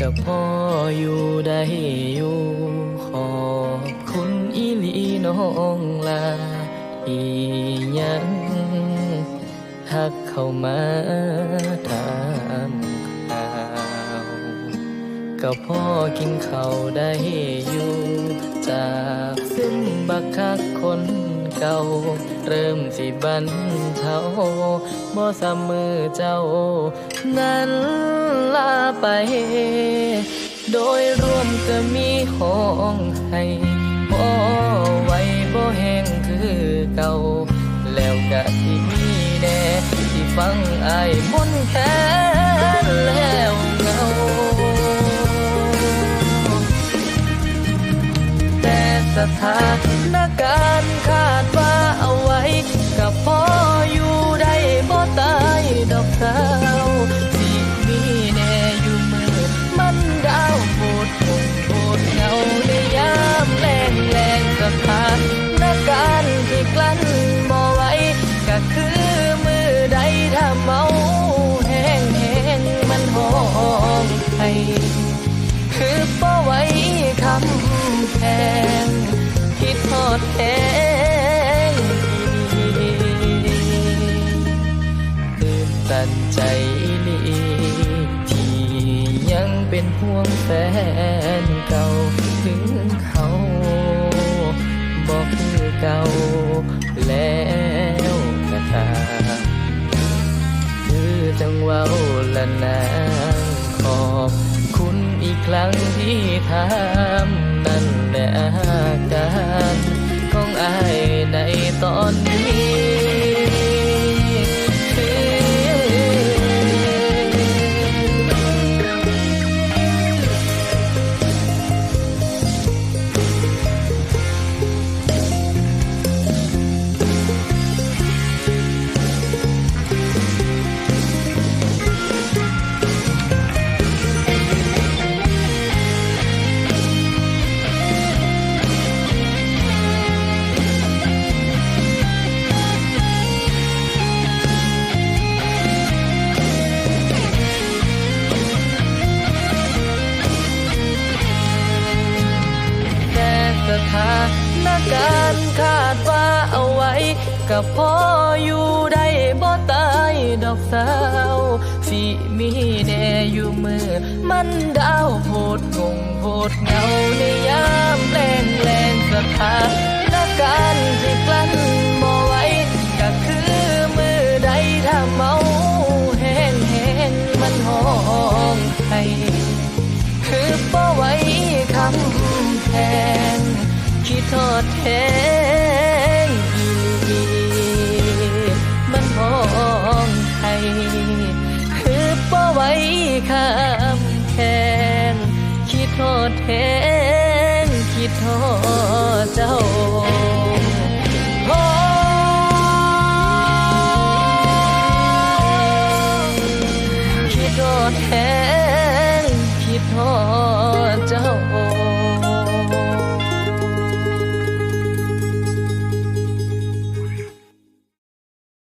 กัพ่ออยู่ได้อยู่ขอบคุณอีลีน้องลาอียังหักเข้ามาถามข่าวกัพ่อกินข้าวได้อยู่จากซึ่งบักคักคน เก่า เริ่มสิบันเทาบ่สมมือเจ้า นั้นลาไป โดยรวมก็มีห้องให้บ่ไหวบ่แห้งคือเก่า แล้วก็ที่มีแน่ที่ฟังอายมนแค้นแล้วเงาแต่สถาน ห่วงแฟนเก่าถึงเขาบอกคือเก่าแล้วกระตาคือจังเว้าละนางขอบคุณอีกครั้งที่ทำนั่นแหละอาการของอายในตอนนี้ ถานการณ์คาดว่าเอาไว้กับพ่ออยู่ได้บ่ตายดอกสาว สิมีแน่อยู่มือ มันดาวโพดงงโพดเงาในยามแรงแรงสถานการณ์ที่กลั้นบ่ไหวก็คือมือใดถ้าเมาแห้งแห้งมันห้องให้คือบ่ไหว้คำแพง ทอดแทนอีหลีมันหองไทยคือบ่ไว้คำแทนคิดทอดแทนคิดทอดเจ้า